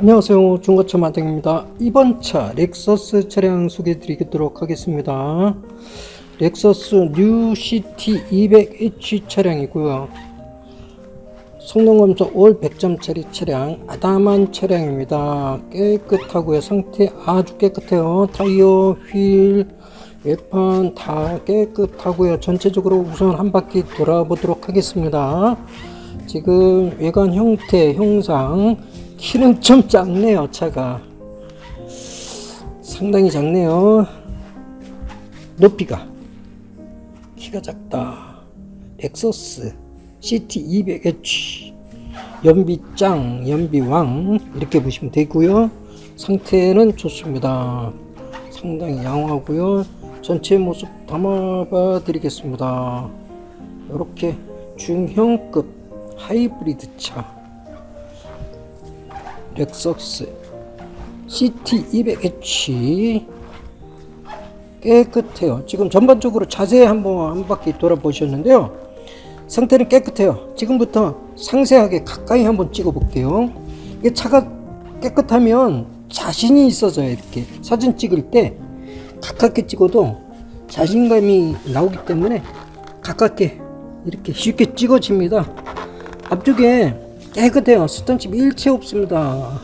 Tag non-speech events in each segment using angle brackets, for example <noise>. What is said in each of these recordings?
안녕하세요. 중고차 마당입니다. 이번 차 렉서스 차량 소개해 드리도록 하겠습니다. 렉서스 뉴시티 200H 차량이고요. 성능 검사 올 100점짜리 차량 아담한 차량입니다. 깨끗하고요. 상태 아주 깨끗해요. 타이어 휠 외판 다 깨끗하고요. 전체적으로 우선 한 바퀴 돌아보도록 하겠습니다. 지금 외관 형태 형상 키는 좀 작네요 차가. 상당히 작네요. 높이가. 키가 작다. 렉서스 CT 200H 연비짱 연비왕. 이렇게 보시면 되고요. 상태는 좋습니다. 상당히 양호하고요. 전체 모습 담아봐 드리겠습니다. 이렇게 중형급 하이브리드 차 렉서스 CT 200H 깨끗해요. 지금 전반적으로 자세히 한번 한 바퀴 돌아보셨는데요. 상태는 깨끗해요. 지금부터 상세하게 가까이 한번 찍어 볼게요. 이게 차가 깨끗하면 자신이 있어져요. 이렇게 사진 찍을 때 가깝게 찍어도 자신감이 나오기 때문에 가깝게 이렇게 쉽게 찍어집니다. 앞쪽에 깨끗해요. 스톤칩 일체 없습니다.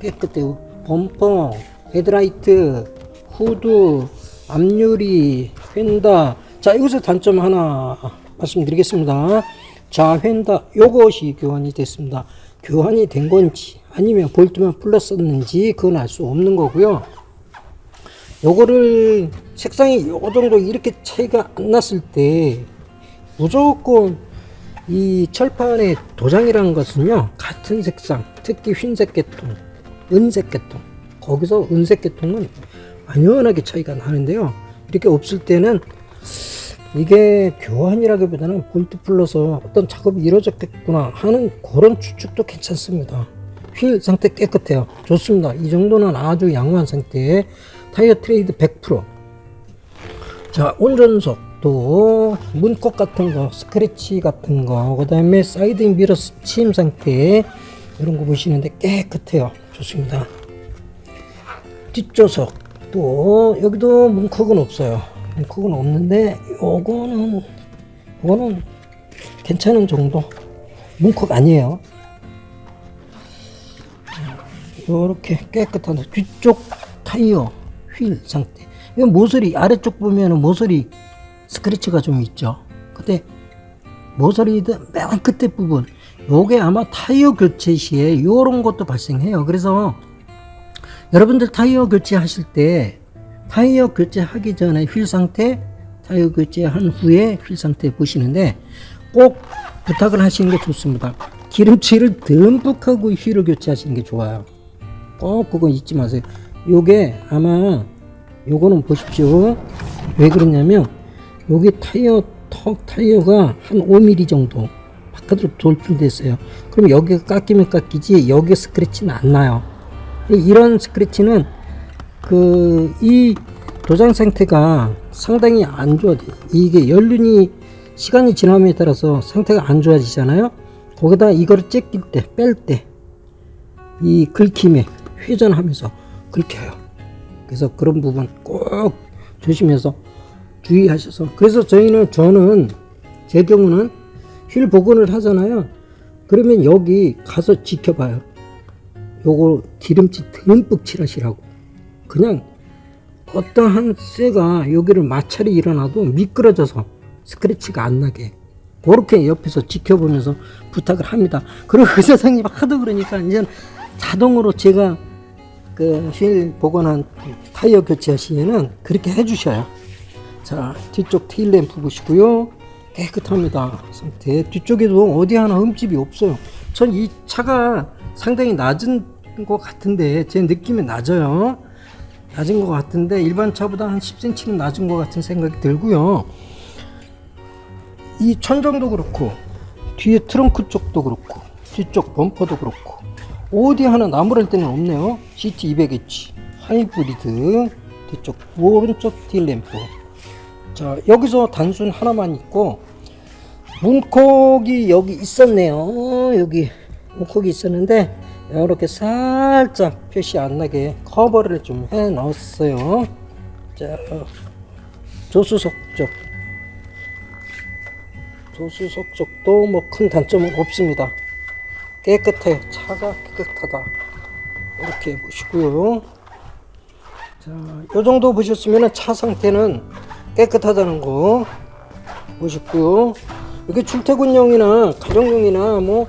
깨끗해요. 범퍼, 헤드라이트, 후드, 앞유리, 휀다. 자, 이것의 단점 하나 말씀드리겠습니다. 자, 휀다 요것이 교환이 됐습니다. 교환이 된 건지 아니면 볼트만 풀렸었는지 그건 알 수 없는 거고요. 요거를 색상이 요 정도 이렇게 차이가 안 났을 때 무조건 이 철판의 도장이라는 것은요 같은 색상 특히 흰색 계통 은색 계통. 거기서 은색 계통은 완연하게 차이가 나는데요. 이렇게 없을 때는 이게 교환이라기보다는 볼트 풀러서 어떤 작업이 이루어졌겠구나 하는 그런 추측도 괜찮습니다. 휠 상태 깨끗해요. 좋습니다. 이 정도는 아주 양호한 상태에 타이어 트레이드 100%자 운전석 또 문콕 같은 거 스크래치 같은 거그 다음에 사이드 미러 스침 상태 이런 거 보시는데 깨끗해요. 좋습니다. 뒷조석 또 여기도 문콕은 없어요. 문콕은 없는데 요거는 요거는 괜찮은 정도 문콕 아니에요. 요렇게 깨끗한 뒤쪽 타이어 휠 상태. 이건 모서리 아래쪽 보면은 모서리 스크래치가 좀 있죠. 근데 모서리든 맨 끝에 부분 요게 아마 타이어 교체 시에 요런 것도 발생해요. 그래서 여러분들 타이어 교체 하실 때 타이어 교체 하기 전에 휠 상태 타이어 교체 한 후에 휠 상태 보시는데 꼭 부탁을 하시는 게 좋습니다. 기름칠을 듬뿍 하고 휠을 교체하시는 게 좋아요. 꼭 그거 잊지 마세요. 요게 아마 요거는 보십시오. 왜 그러냐면 여기 타이어 턱 타이어가 한 5mm 정도 바깥으로 돌출됐어요. 그럼 여기가 깎이면 깎이지 여기 스크래치는 안 나요. 이런 스크래치는 그 이 도장 상태가 상당히 안 좋아. 이게 연륜이 시간이 지남에 따라서 상태가 안 좋아지잖아요. 거기다 이거를 째낄 때, 뺄 때, 이 긁힘에 회전하면서 긁혀요. 그래서 그런 부분 꼭 조심해서 주의하셔서. 그래서 저희는 저는 제 경우는 휠 복원을 하잖아요. 그러면 여기 가서 지켜봐요. 요거 기름칠 듬뿍 칠하시라고. 그냥 어떠한 쇠가 여기를 마찰이 일어나도 미끄러져서 스크래치가 안 나게 그렇게 옆에서 지켜보면서 부탁을 합니다. 그리고 그 <laughs> 세상이 하도 그러니까 이제 자동으로 제가 그 휠 복원한 타이어 교체 시에는 그렇게 해주셔요 자 뒤쪽 테일램프 보시고요. 깨끗합니다. 상태 뒤쪽에도 어디 하나 흠집이 없어요. 전 이 차가 상당히 낮은 것 같은데 제 느낌이 낮아요. 낮은 것 같은데 일반 차보다 한 10cm는 낮은 것 같은 생각이 들고요. 이 천정도 그렇고 뒤에 트렁크 쪽도 그렇고 뒤쪽 범퍼도 그렇고 어디 하나 나무랄 데는 없네요. CT200H 하이브리드. 뒤쪽 오른쪽 딜램프 자 여기서 단순 하나만 있고 문콕이 여기 있었네요 여기 문콕이 있었는데 이렇게 살짝 표시 안 나게 커버를 좀 해 넣었어요. 자, 조수석 쪽. 조수석 쪽도 뭐 큰 단점은 없습니다. 깨끗해요. 차가 깨끗하다. 이렇게 보시고요. 자, 요 정도 보셨으면 차 상태는 깨끗하다는 거 보시고요. 이게 출퇴근용이나 가정용이나 뭐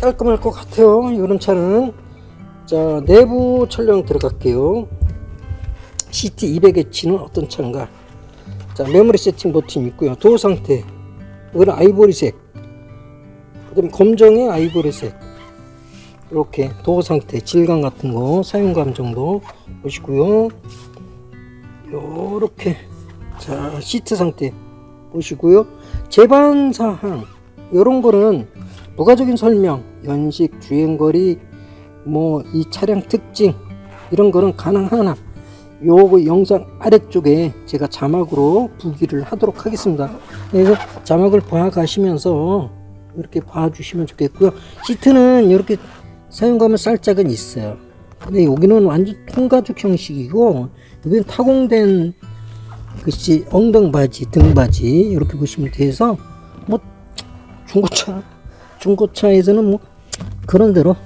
깔끔할 것 같아요. 이런 차는 자 내부 촬영 들어갈게요. CT 200H는 어떤 차인가? 자 메모리 세팅 버튼 있고요. 도어 상태 이거는 아이보리색. 그다음 검정의 아이보리색. 이렇게 도어 상태 질감 같은 거 사용감 정도 보시고요. 요렇게 자 시트 상태 보시고요. 제반 사항 이런 거는 부가적인 설명, 연식, 주행거리, 뭐 이 차량 특징 이런 거는 가능하나 요거 영상 아래쪽에 제가 자막으로 부기를 하도록 하겠습니다. 그래서 자막을 봐 가시면서 이렇게 봐 주시면 좋겠고요. 시트는 이렇게 사용감은 살짝은 있어요. 근데 여기는 완전 통가죽 형식이고 여기는 타공된 글씨 엉덩바지, 등바지 이렇게 보시면 돼서 뭐 중고차 중고차에서는 뭐 그런 대로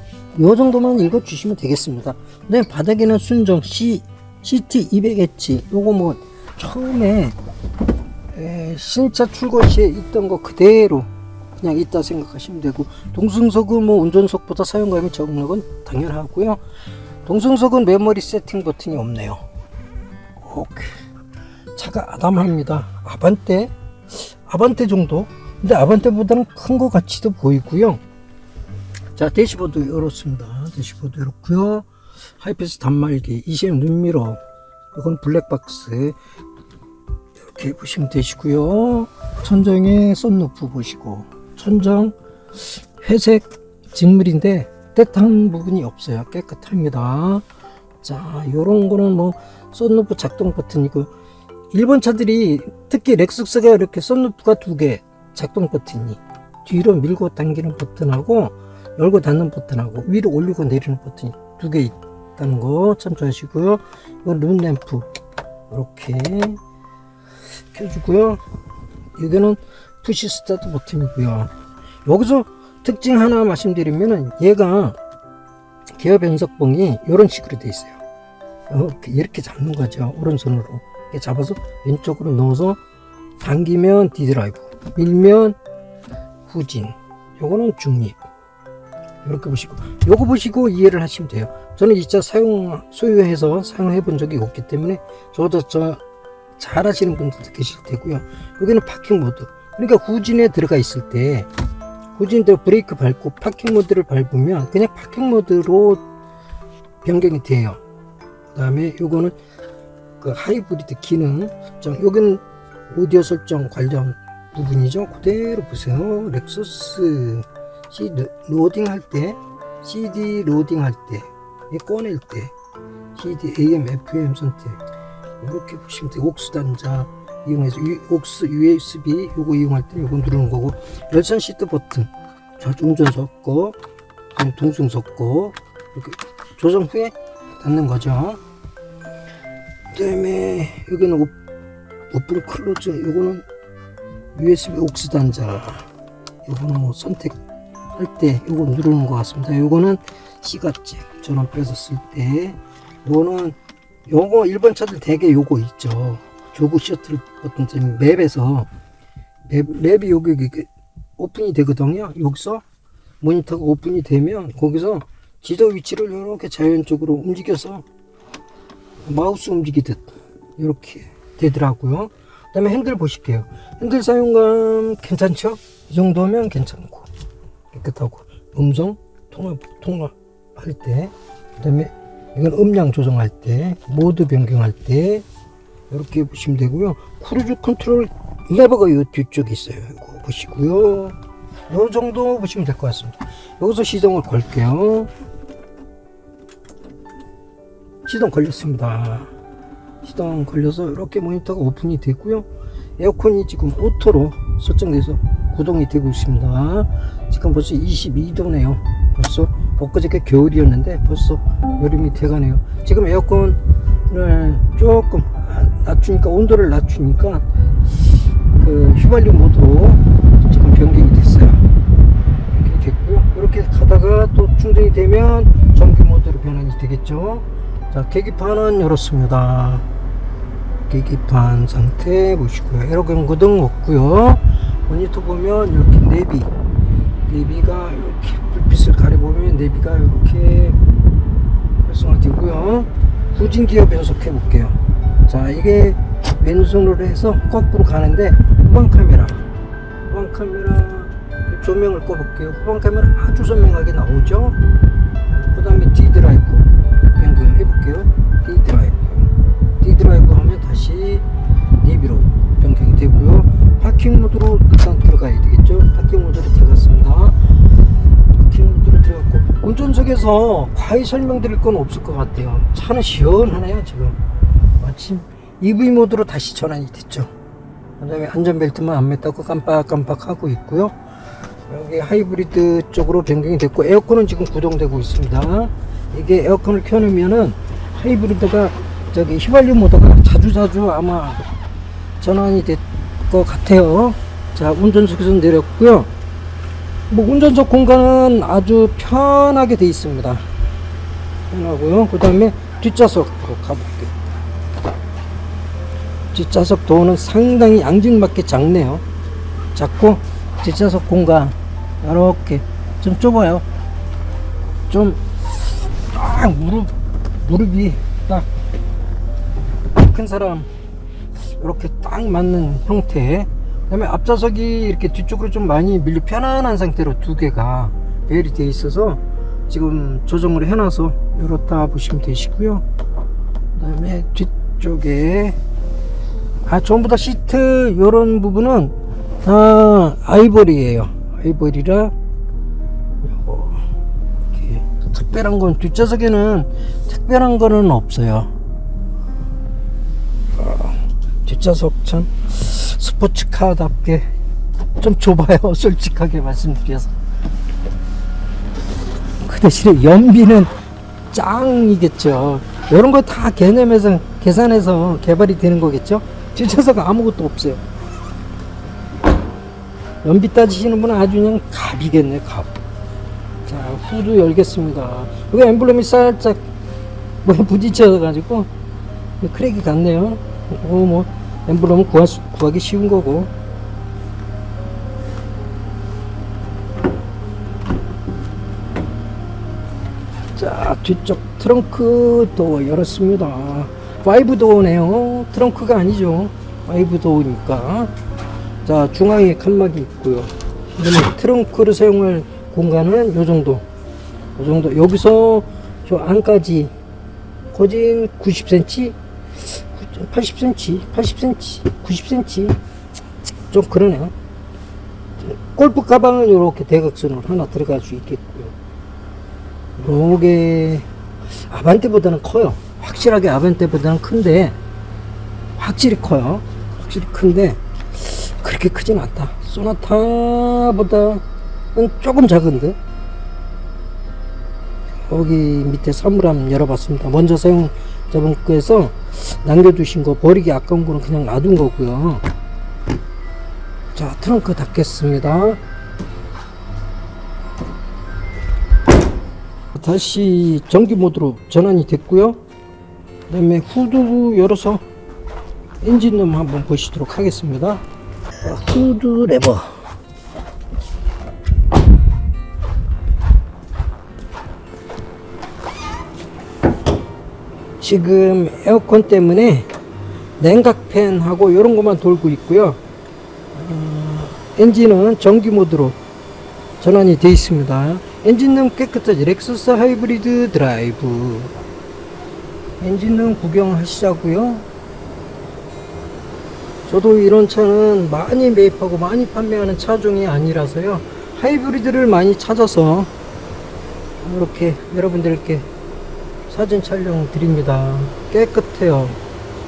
요 정도만 읽어 주시면 되겠습니다. 근데 바닥에는 순정 C CT 200H 요거 뭐 처음에 에, 신차 출고 시에 있던 거 그대로 그냥 있다 생각하시면 되고 동승석은 뭐 운전석보다 사용감이 적은 건 당연하고요. 동승석은 메모리 세팅 버튼이 없네요. 오케이. 차가 아담합니다. 아반떼, 아반떼 정도. 근데 아반떼보다는 큰 것 같이도 보이고요. 자, 대시보드 이렇습니다. 대시보드 이렇고요. 하이패스 단말기, ECM 눈미러, 이건 블랙박스. 이렇게 보시면 되시고요. 천정에 썬루프 보시고, 천정 회색 직물인데 때탄 부분이 없어요. 깨끗합니다. 자, 요런 거는 뭐 썬루프 작동 버튼이고 일본 차들이 특히 렉스스가 이렇게 썬루프가 두 개 작동 버튼이 뒤로 밀고 당기는 버튼하고 열고 닫는 버튼하고 위로 올리고 내리는 버튼이 두 개 있다는 거 참조하시고요. 이건 룸램프 이렇게 켜주고요. 여기는 푸시 스타트 버튼이고요. 여기서 특징 하나 말씀드리면은 얘가 기어 변속봉이 이런 식으로 돼 있어요. 이렇게, 이렇게 잡는 거죠. 오른손으로. 이렇게 잡아서 왼쪽으로 넣어서 당기면 디드라이브, 밀면 후진. 요거는 중립. 이렇게 보시고, 요거 보시고 이해를 하시면 돼요. 저는 이 차 사용, 소유해서 사용해 본 적이 없기 때문에 저도 저 잘 하시는 분들도 계실 테고요. 여기는 파킹 모드. 그러니까 후진에 들어가 있을 때, 후진대 브레이크 밟고 파킹 모드를 밟으면 그냥 파킹 모드로 변경이 돼요. 그 다음에 요거는 그 하이브리드 기능 설정 여기는 오디오 설정 관련 부분이죠. 그대로 보세요. 렉서스 CD 로딩 할때 CD 로딩 할때 꺼낼 때 CD AM FM 선택. 이렇게 보시면 돼요. 옥스 단자 이용해서 유- 옥스 USB 요거 이용할 때 요거 누르는 거고 열선 시트 버튼 거 그다음에 동승석 거 이렇게 조정 후에 닫는 거죠 그다음에 여기는 오, 오픈 클로즈. 요거는 USB 옥스 단자. 요거는 뭐 선택할 때 요거 누르는 것 같습니다. 요거는 시가잭 전원 뺏었을 때. 요거는 요거 일본 차들 대개 요거 있죠. 조그 셔틀 버튼 때문에 맵에서 맵, 맵이 여기 오픈이 되거든요. 여기서 모니터가 오픈이 되면 거기서 지도 위치를 이렇게 자연적으로 움직여서 마우스 움직이듯 이렇게 되더라고요. 그 다음에 핸들 보실게요. 핸들 사용감 괜찮죠? 이 정도면 괜찮고 깨끗하고 음성 통화 통화할 때, 그 다음에 이건 음량 조정할 때, 모드 변경할 때 이렇게 보시면 되고요. 크루즈 컨트롤 레버가 이 뒤쪽에 있어요. 이거 보시고요. 이 정도 보시면 될 것 같습니다. 여기서 시동을 걸게요. 시동 걸렸습니다. 시동 걸려서 이렇게 모니터가 오픈이 되고요. 에어컨이 지금 오토로 설정돼서 구동이 되고 있습니다. 지금 벌써 22도네요. 벌써 엊그저께 겨울이었는데 벌써 여름이 돼가네요. 지금 에어컨을 조금 낮추니까 온도를 낮추니까 그 휘발유 모드로 지금 변경이 됐어요. 이렇게 됐고요. 이렇게 가다가 또 충전이 되면 전기 모드로 변환이 되겠죠. 자 계기판은 열었습니다. 계기판 상태 보시고요. 에러 경고등 없고요. 모니터 보면 이렇게 내비 내비가 이렇게 불빛을 가려보면 내비가 이렇게 활성화되고요. 후진 기어 변속해 볼게요. 자 이게 왼손으로 해서 거꾸로 가는데 후방 카메라 후방 카메라 조명을 꺼볼게요. 후방 카메라 아주 선명하게 나오죠. 그 다음에 D 드라이브 되고요. 파킹 모드로 일단 들어가야 되겠죠. 파킹 모드로 들어갔습니다. 파킹 모드로 들어갔고 운전석에서 과히 설명드릴 건 없을 것 같아요. 차는 시원하네요 지금. 마침 EV 모드로 다시 전환이 됐죠. 그 다음에 안전벨트만 안 맸다고 깜빡깜빡 하고 있고요. 여기 하이브리드 쪽으로 변경이 됐고 에어컨은 지금 구동되고 있습니다. 이게 에어컨을 켜놓으면은 하이브리드가 저기 휘발유 모드가 자주자주 아마 전환이 될 것 같아요. 자 운전석에서 내렸고요. 뭐 운전석 공간은 아주 편하게 돼 있습니다. 편하고요. 그 다음에 뒷좌석으로 가볼게요. 뒷좌석 도어는 상당히 앙증맞게 작네요. 작고 뒷좌석 공간 이렇게 좀 좁아요. 좀 딱 무릎 무릎이 딱 큰 사람 이렇게 딱 맞는 형태. 그 다음에 앞좌석이 이렇게 뒤쪽으로 좀 많이 밀려 편안한 상태로 두 개가 배열이 되어 있어서 지금 조정을 해놔서 이렇다 보시면 되시고요. 그 다음에 뒤쪽에 아 전부 다 시트 이런 부분은 다 아이보리예요. 아이보리라 특별한 건 뒷좌석에는 특별한 거는 없어요. 어, 뒷좌석 참 스포츠카답게 좀 좁아요. <laughs> 솔직하게 말씀드려서. 그 대신에 연비는 짱이겠죠. 이런 거 다 개념해서 계산해서 개발이 되는 거겠죠. 뒷좌석 아무것도 없어요. 연비 따지시는 분은 아주 그냥 갑이겠네, 갑. 자, 후드 열겠습니다. 여기 엠블럼이 살짝 뭐 부딪혀가지고 크랙이 같네요. 어, 뭐 엠블럼은 구할 수, 구하기 쉬운 거고. 자, 뒤쪽 트렁크 도어 열었습니다. 파이브 도어네요. 트렁크가 아니죠. 파이브 도어니까. 자, 중앙에 칸막이 있고요. 그다음에 트렁크를 사용할 공간은 요 정도. 요 정도. 여기서 저 안까지 거진 90cm, 80cm, 80cm, 90cm. 좀 그러네요. 골프 가방은 이렇게 대각선으로 하나 들어갈 수 있겠고요. 요게 아반떼보다는 커요. 확실하게 아반떼보다는 큰데 확실히 커요. 확실히 큰데 그렇게 크진 않다. 소나타보다는 조금 작은데 여기 밑에 선물 한번 열어봤습니다. 먼저 사용 자분께서 남겨두신 거 버리기 아까운 거는 그냥 놔둔 거고요. 자 트렁크 닫겠습니다. 다시 전기 모드로 전환이 됐고요. 그 다음에 후드 열어서 엔진룸 한번 보시도록 하겠습니다. 자, 후드 레버. 지금 에어컨 때문에 냉각팬하고 이런 것만 돌고 있고요. 어, 엔진은 전기 모드로 전환이 되어 있습니다. 엔진룸 깨끗하지. 렉서스 하이브리드 드라이브. 엔진룸 구경하시자고요. 저도 이런 차는 많이 매입하고 많이 판매하는 차종이 아니라서요. 하이브리드를 많이 찾아서 이렇게 여러분들께 사진 촬영 드립니다. 깨끗해요.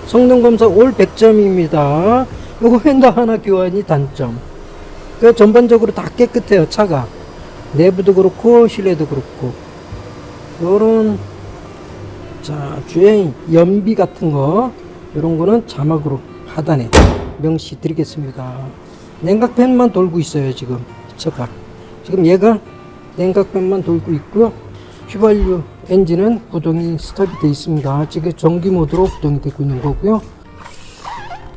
성능 검사 올 100점입니다. 요거 휀다 하나 교환이 단점. 그 전반적으로 다 깨끗해요 차가 내부도 그렇고 실내도 그렇고 요런 자 주행 연비 같은 거 이런 거는 자막으로 하단에 명시 드리겠습니다 냉각팬만 돌고 있어요 지금 저가 지금 얘가 냉각팬만 돌고 있고요 휘발유 엔진은 구동이 스탑이 되어 있습니다 지금 전기 모드로 구동이 되고 있는 거고요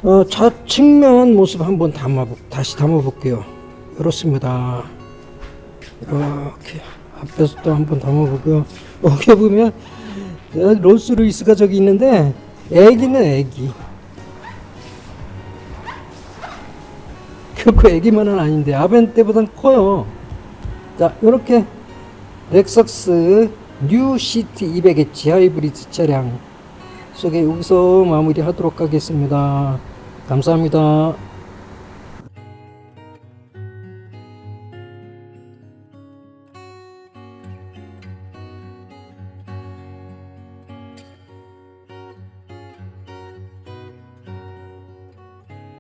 어, 좌측면 모습 한번 담아 다시 담아 볼게요 이렇습니다 이렇게 앞에서도 한번 담아보고요. <laughs> 여기 보면 저 롤스로이스가 저기 있는데 애기는 애기. 결코 애기만은 아닌데 아벤떼보단 커요. 자 이렇게 렉서스 뉴 시티 200H 하이브리드 차량 속에 여기서 마무리하도록 하겠습니다. 감사합니다.